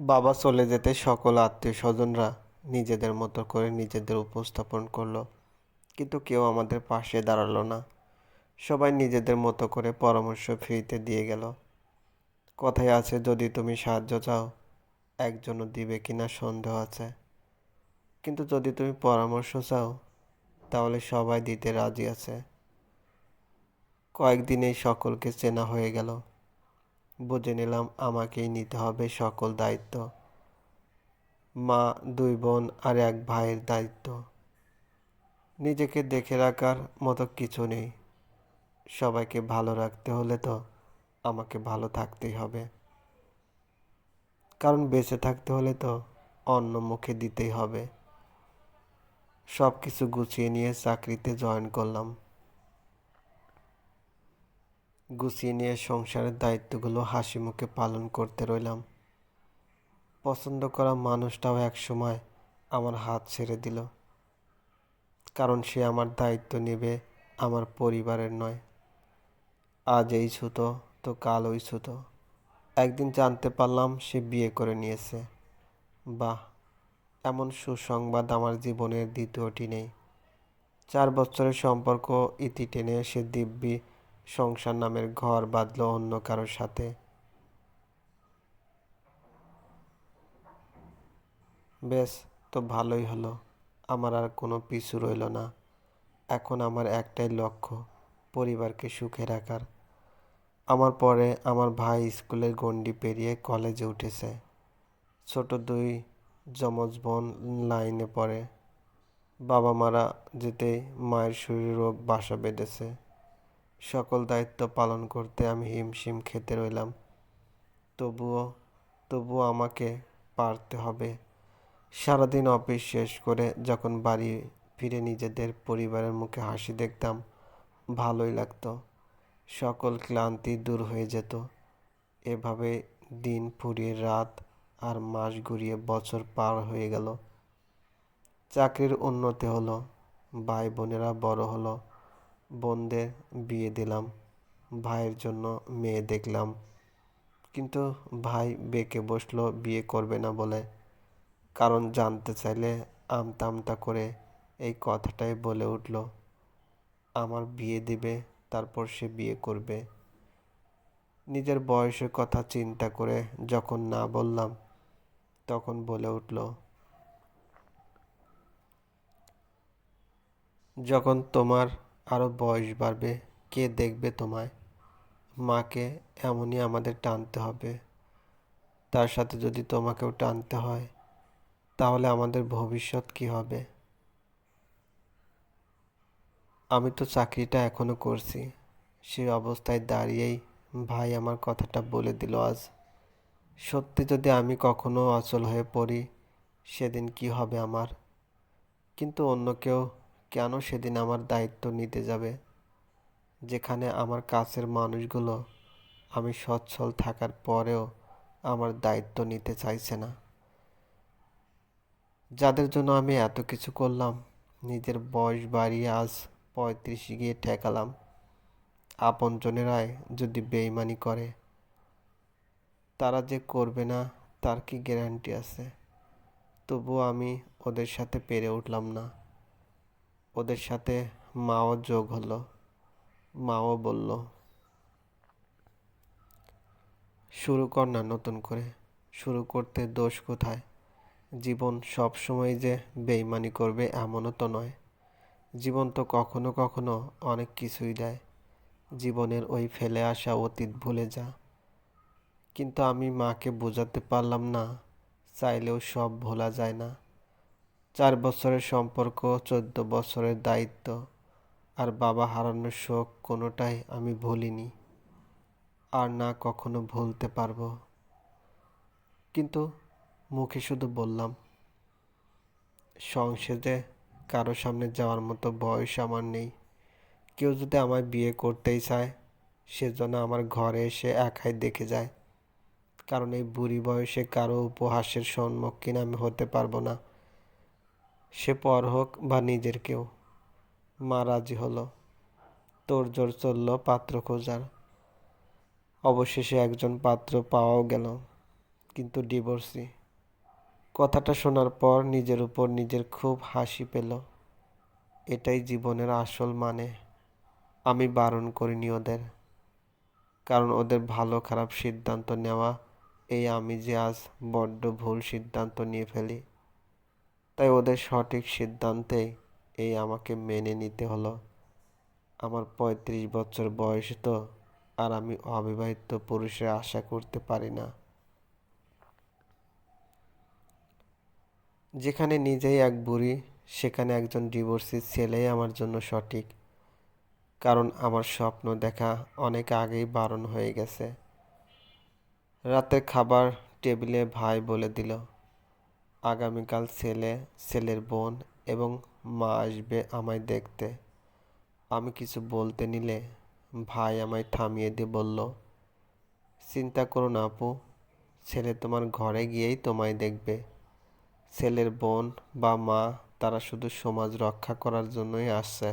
বাবা চলে যেতে সকল আত্মীয় স্বজনরা নিজেদের মতো করে নিজেদের উপস্থাপন করল। কিন্তু কেউ আমাদের পাশে দাঁড়াল না। সবাই নিজেদের মতো করে পরামর্শ ফ্রিতে দিয়ে গেল। কথায় আছে, যদি তুমি সাহায্য চাও, একজনও দিবে কিনা সন্দেহ আছে। কিন্তু যদি তুমি পরামর্শ চাও, তাহলে সবাই দিতে রাজি আছে। কয়েকদিনেই সকলকে চেনা হয়ে গেল। বুঝে নিলাম আমাকেই নিতে হবে সকল দায়িত্ব। মা, দুই বোন আর এক ভাইয়ের দায়িত্ব। নিজেকে দেখে রাখার মতো কিছু নেই। সবাইকে ভালো রাখতে হলে তো আমাকে ভালো থাকতেই হবে। কারণ বেঁচে থাকতে হলে তো অন্য মুখে দিতেই হবে। সব কিছু গুছিয়ে নিয়ে চাকরিতে জয়েন করলাম। গুছিয়ে নিয়ে সংসারের দায়িত্বগুলো হাসি মুখে পালন করতে রইলাম। পছন্দ করা মানুষটাও এক সময় আমার হাত ছেড়ে দিল। কারণ সে আমার দায়িত্ব নেবে, আমার পরিবারের নয়। আজ এই ছুতো তো কাল ওই ছুতো একদিন জানতে পারলাম সে বিয়ে করে নিয়েছে। বাহ, এমন সুসংবাদ আমার জীবনের দ্বিতীয়টি নেই। চার বছরের সম্পর্ক ইতি টেনে সে দিব্যি সংসার নামের ঘর বাঁধল অন্য কারোর সাথে। বেশ, তো ভালোই হলো। আমার আর কোনো পিছু রইল না। এখন আমার একটাই লক্ষ্য, পরিবারকে সুখে রাখার। আমার পরে আমার ভাই স্কুলের গণ্ডি পেরিয়ে কলেজে উঠেছে। ছোট দুই যমজ বোন লাইনে পড়ে। বাবা মারা যেতেই মায়ের শরীর রোগ বাসা বেঁধেছে। সকল দায়িত্ব পালন করতে আমি হিমশিম খেতে রইলাম। তবুও তবুও আমাকে পারতে হবে। সারাদিন অফিস শেষ করে যখন বাড়ি ফিরে নিজেদের পরিবারের মুখে হাসি দেখতাম, ভালোই লাগতো। সকল ক্লান্তি দূর হয়ে যেত। এভাবে দিন ফুরিয়ে রাত আর মাস ঘুরিয়ে বছর পার হয়ে গেল। চাকরির উন্নতি হলো ভাই বোনেরা বড় হলো বোনদের বিয়ে দিলাম, ভাইয়ের জন্য মেয়ে দেখলাম। কিন্তু ভাই বেঁকে বসল, বিয়ে করবে না বলে। কারণ জানতে চাইলে আমতা আমতা করে এই কথাটাই বলে উঠল। আমার বিয়ে দিবে, তারপর সে বিয়ে করবে। নিজের বয়সের কথা চিন্তা করে যখন না বললাম, তখন বলে উঠল, যখন তোমার আরও বয়স বাড়বে, কে দেখবে তোমায়? মাকে এমনই আমাদের টানতে হবে। তার সাথে যদি তোমাকেও টানতে হয়, তাহলে আমাদের ভবিষ্যৎ কি হবে? আমি তো চাকরিটা এখনও করছি। সে অবস্থায় দাঁড়িয়েই ভাই আমার কথাটা বলে দিল আজ। সত্যি যদি আমি কখনো অচল হয়ে পড়ি, সেদিন কি হবে আমার? কিন্তু অন্য কেউ কেন সেদিন আমার দায়িত্ব নিতে যাবে? যেখানে আমার কাছের মানুষগুলো আমি সচ্ছল থাকার পরেও আমার দায়িত্ব নিতে চাইছে না। যাদের জন্য আমি এত কিছু করলাম, নিজের বয়স বাড়িয়ে আজ পঁয়ত্রিশে গিয়ে ঠেকালাম। আপনজনেরাই যদি বেইমানি করে, তারা যে করবে না, তার কি গ্যারান্টি আছে? তবুও আমি ওদের সাথে পেরে উঠলাম না। ওদের সাথে মাও যোগ হলো, মাও বলল, শুরু কর না নতুন করে, শুরু করতে দোষ কোথায়? জীবন সব সময় যে বেইমানি করবে এমনও তো নয়। জীবন তো কখনো কখনো অনেক কিছুই দেয়। জীবনের ওই ফেলে আসা অতীত ভুলে যা। কিন্তু আমি মাকে বোঝাতে পারলাম না, চাইলেও সব ভোলা যায় না। চার বছরের সম্পর্ক, চোদ্দ বছরের দায়িত্ব আর বাবা হারানোর শোক কোনোটাই আমি ভুলিনি আর না কখনো ভুলতে পারব। কিন্তু মুখে শুধু বললাম, সংসদে কারও সামনে যাওয়ার মতো বয়স আমার নেই। কেউ যদি আমায় বিয়ে করতেই চায় সেজন্য আমার ঘরে এসে একাই দেখে যায়। কারণ এই বুড়ি বয়সে কারও উপহাসের সম্মুখীন আমি হতে পারব না। সে পর হোক বা নিজের কেউ, মা রাজি হলো, তোর জোর চলল পাত্র খোঁজার। অবশেষে একজন পাত্র পাওয়াও গেল, কিন্তু ডিভোর্সি। কথাটা শোনার পর নিজের উপর নিজের খুব হাসি পেল। এটাই জীবনের আসল মানে। আমি বারণ করিনি ওদের, কারণ ওদের ভালো খারাপ সিদ্ধান্ত নেওয়া, এই আমি যে আজ বড্ড ভুল সিদ্ধান্ত নিয়ে ফেলি। তাই ওদের সঠিক সিদ্ধান্তে এই আমাকে মেনে নিতে হলো। আমার পঁয়ত্রিশ বছর বয়স তো, আর আমি অবিবাহিত পুরুষের আশা করতে পারি না। যেখানে নিজেই এক বুড়ি, সেখানে একজন ডিভোর্সি ছেলেই আমার জন্য সঠিক। কারণ আমার স্বপ্ন দেখা অনেক আগেই বারণ হয়ে গেছে। রাতের খাবার টেবিলে ভাই বলে দিল আগামীকাল ছেলে, ছেলের বোন এবং মা আসবে আমায় দেখতে। আমি কিছু বলতে নিলে ভাই আমায় থামিয়ে দিয়ে বলল, চিন্তা করো না আপু, ছেলে তোমার ঘরে গিয়েই তোমায় দেখবে। ছেলের বোন বা মা তারা শুধু সমাজ রক্ষা করার জন্যই আসছে,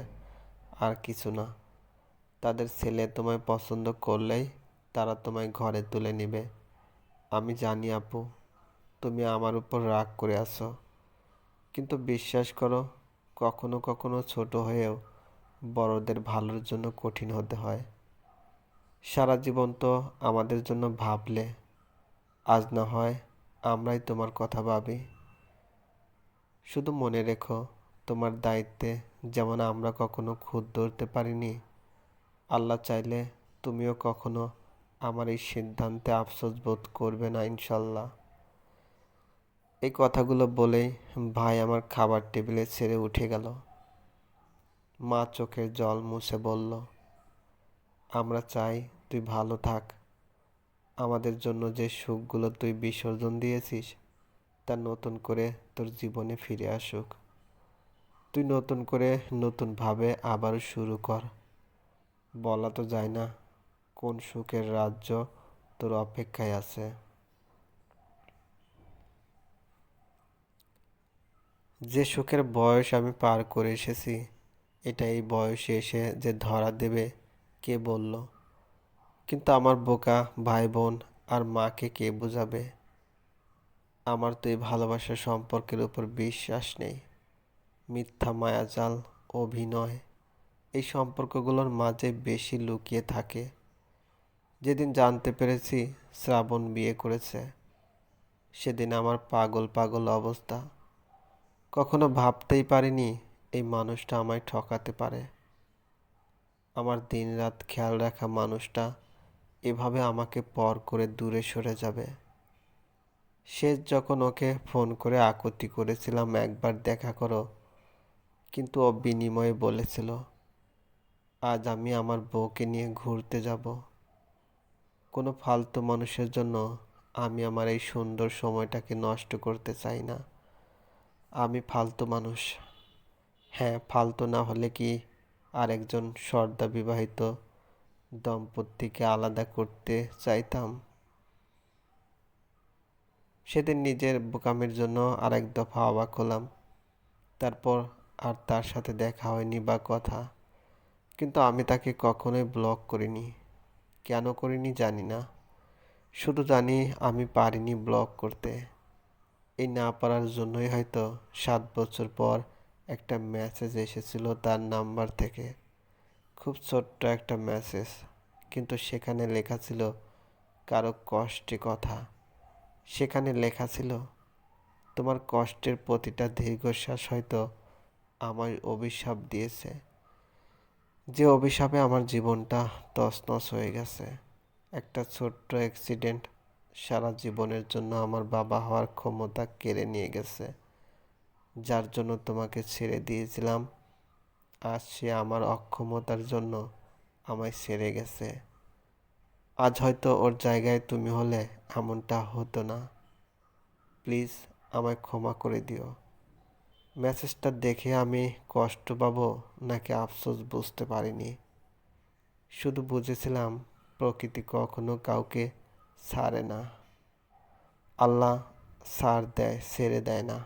আর কিছু না। তাদের ছেলে তোমায় পছন্দ করলেই তারা তোমায় ঘরে তুলে নেবে। আমি জানি আপু তুমি আমার উপর রাগ করে আছো। কিন্তু বিশ্বাস করো, কখনো কখনো ছোট হয়েও বড়দের ভালোর জন্য কঠিন হতে হয়। সারা জীবন তো আমাদের জন্য ভাবলে, আজ না হয় আমরাই তোমার কথা ভাবি। শুধু মনে রেখো, তোমার দায়িত্বে যেমন আমরা কখনো খুদ ধরতে পারিনি, আল্লাহ চাইলে তুমিও কখনো আমার এই সিদ্ধান্তে আফসোস বোধ করবে না ইনশাল্লাহ। এই কথাগুলো বলেই ভাই আমার খাবার টেবিলে ছেড়ে উঠে গেল। মা চোখের জল মুছে বলল, আমরা চাই তুই ভালো থাক। আমাদের জন্য যে সুখগুলো তুই বিসর্জন দিয়েছিস, তা নতুন করে তোর জীবনে ফিরে আসুক। তুই নতুন করে নতুনভাবে আবার শুরু কর। বলা তো যায় না কোন সুখের রাজ্য তোর অপেক্ষায় আছে। যে সুখের বয়স আমি পার করে এসেছি এটা এই বয়সে এসে যে ধরা দেবে, কে বলল? কিন্তু আমার বোকা ভাই বোন আর মাকে কে বোঝাবে? আমার তো এই ভালোবাসার সম্পর্কের উপর বিশ্বাস নেই। মিথ্যা মায়াজাল অভিনয়, এই সম্পর্কগুলোর মাঝে বেশি লুকিয়ে থাকে। যেদিন জানতে পেরেছি শ্রাবণ বিয়ে করেছে, সেদিন আমার পাগল পাগল অবস্থা। কখনো ভাবতেই পারিনি এই মানুষটা আমায় ঠকাতে পারে। আমার দিনরাত খেয়াল রাখা মানুষটা এভাবে আমাকে পর করে দূরে সরে যাবে। শেষ যখন ওকে ফোন করে আকুতি করেছিলাম একবার দেখা করো, কিন্তু ও বিনিময়ে বলেছিল, আজ আমি আমার বউকে নিয়ে ঘুরতে যাব। কোনো ফালতু মানুষের জন্য আমি আমার এই সুন্দর সময়টাকে নষ্ট করতে চাই না। আমি ফালতু মানুষ। হ্যাঁ ফালতু না হলে কি আরেকজন সর্দা বিবাহিত দম্পতিকে আলাদা করতে চাইতাম? সেদিন নিজের বোকামের জন্য আরেক দফা অবাক হলাম। তারপর আর তার সাথে দেখা হয়নি বা কথা। কিন্তু আমি তাকে কখনোই ব্লক করিনি। কেন করিনি জানি না। শুধু জানি আমি পারিনি ব্লক করতে। এই না পারার জন্যই হয়তো সাত বছর পর একটা মেসেজ এসেছিল তার নাম্বার থেকে। খুব ছোট্ট একটা মেসেজ কিন্তু সেখানে লেখা ছিল, কারও কষ্টে কথা। সেখানে লেখা ছিল, তোমার কষ্টের প্রতিটা দীর্ঘশ্বাস হয়তো আমার অভিশাপ দিয়েছে। যে অভিশাপে আমার জীবনটা তছনছ হয়ে গেছে। একটা ছোট্ট অ্যাক্সিডেন্ট সারা জীবনের জন্য আমার বাবা হওয়ার ক্ষমতা কেড়ে নিয়ে গেছে, যার জন্য তোমাকে ছেড়ে দিয়েছিলাম। আজ সে আমার অক্ষমতার জন্য আমায় ছেড়ে গেছে। আজ হয়তো ওর জায়গায় তুমি হলে এমনটা হতো না। প্লিজ আমায় ক্ষমা করে দিও। মেসেজটা দেখে আমি কষ্ট পাবো নাকি আফসোস বুঝতে পারিনি। শুধু বুঝেছিলাম প্রকৃতি কখনো কাউকে ছাড়ে না। আল্লাহ ছাড় দেয় ছেড়ে দেয় না।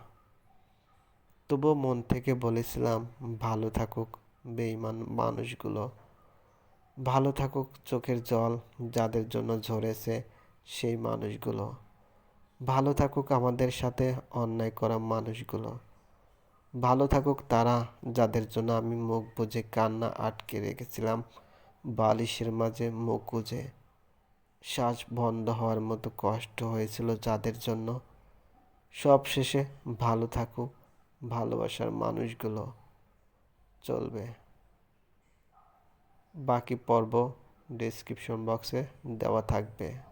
তবুও মন থেকে বলেছিলাম, ভালো থাকুক বেইমান মানুষগুলো। ভালো থাকুক চোখের জল যাদের জন্য ঝরেছে সেই মানুষগুলো। ভালো থাকুক আমাদের সাথে অন্যায় করা মানুষগুলো। ভালো থাকুক তারা যাদের জন্য আমি মুখ বুজে কান্না আটকে রেখেছিলাম, বালিশের মাঝে মুখ গুজে। শ্বাস বন্ধ হওয়ার মতো কষ্ট হয়েছিল যাদের জন্য। সব শেষে ভালো থাকুক, ভালোবাসার মানুষগুলো চলবে। বাকি পর্ব ডেসক্রিপশন বক্সে দেওয়া থাকবে।